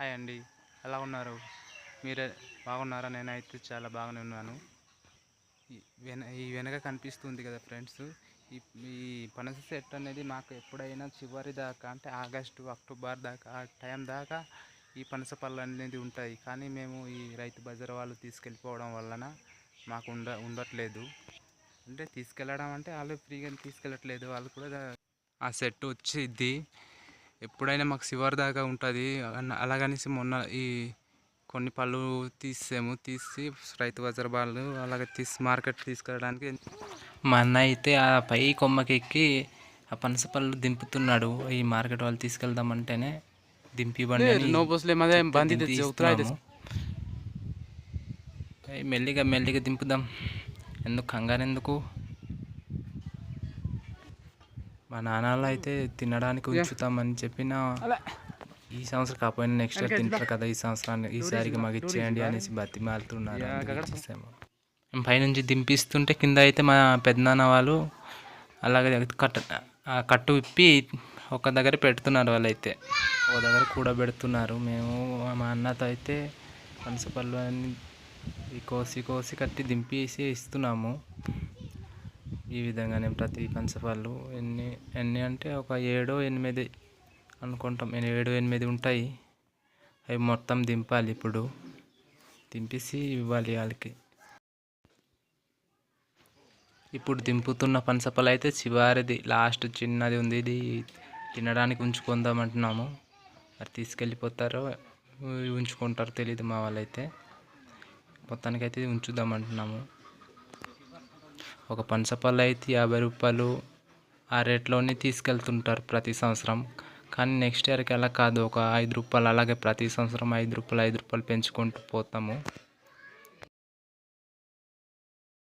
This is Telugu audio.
హాయ్ అండి. ఎలా ఉన్నారు? మీరే బాగున్నారా? నేనైతే చాలా బాగానే ఉన్నాను. వెన ఈ వెనక కనిపిస్తుంది కదా ఫ్రెండ్స్ ఈ ఈ పనస చెట్టు అనేది మాకు ఎప్పుడైనా చివరి దాకా అంటే ఆగస్టు అక్టోబర్ దాకా ఆ టైం దాకా ఈ పనస పళ్ళు అనేది ఉంటాయి. కానీ మేము ఈ రైతు బజార్ వాళ్ళు తీసుకెళ్ళిపోవడం వలన మాకు ఉండ ఉండట్లేదు. అంటే తీసుకెళ్ళడం అంటే వాళ్ళు ఫ్రీగా తీసుకెళ్ళట్లేదు. వాళ్ళు కూడా ఆ సెట్ వచ్చిద్ది. ఎప్పుడైనా మాకు చివరి దాకా ఉంటుంది. అలాగనేసి మొన్న ఈ కొన్ని పళ్ళు తీసాము తీసి రైతు బజార్ వాళ్ళు అలాగే తీసి మార్కెట్ తీసుకెళ్ళడానికి మా అన్న అయితే ఆ పై కొమ్మకి ఎక్కి ఆ పనస పళ్ళు దింపుతున్నాడు. ఈ మార్కెట్ వాళ్ళు తీసుకెళ్దామంటేనే దింపి బండి మెల్లిగా మెల్లిగా దింపుదాం. ఎందుకు కంగారు ఎందుకు మా నాన్నలు అయితే తినడానికి ఉంచుతామని చెప్పిన ఈ సంవత్సరం కాకపోయినా నెక్స్ట్ ఇయర్ తింటారు కదా ఈ సంవత్సరాన్ని. ఈసారికి మాకు ఇచ్చేయండి అనేసి బతిమాలుతున్నారు పైనుంచి దింపిస్తుంటే కింద అయితే మా పెద్దనాన్న వాళ్ళు అలాగే కట్ట కట్టు విప్పి ఒక దగ్గర పెడుతున్నారు వాళ్ళైతే. ఒక దగ్గర కూడబెడుతున్నారు. మేము మా అన్నతో అయితే పనసపళ్ళు అన్ని ఈ కోసి కోసి కట్టి దింపేసి ఇస్తున్నాము. ఈ విధంగానే ప్రతి పనసపళ్ళు ఎన్ని ఎన్ని అంటే ఒక ఏడో ఎనిమిది అనుకుంటాం. ఏడు ఎనిమిది ఉంటాయి. అవి మొత్తం దింపాలి ఇప్పుడు. దింపేసి ఇవ్వాలి వాళ్ళకి. ఇప్పుడు దింపుతున్న పనసపళ్ళు అయితే చివరిది లాస్ట్ చిన్నది ఉంది. ఇది తినడానికి ఉంచుకుందాం అంటున్నాము మరి తీసుకెళ్ళిపోతారో ఉంచుకుంటారో తెలియదు మా వాళ్ళైతే. మొత్తానికైతే ఇది ఉంచుదామంటున్నాము. ఒక పనసపళ్ళు అయితే యాభై రూపాయలు ఆ రేట్లోనే తీసుకెళ్తుంటారు ప్రతి సంవత్సరం. కానీ నెక్స్ట్ ఇయర్కి అలా కాదు. ఒక ఐదు రూపాయలు అలాగే ప్రతి సంవత్సరం ఐదు రూపాయలు ఐదు రూపాయలు పెంచుకుంటూ పోతాము.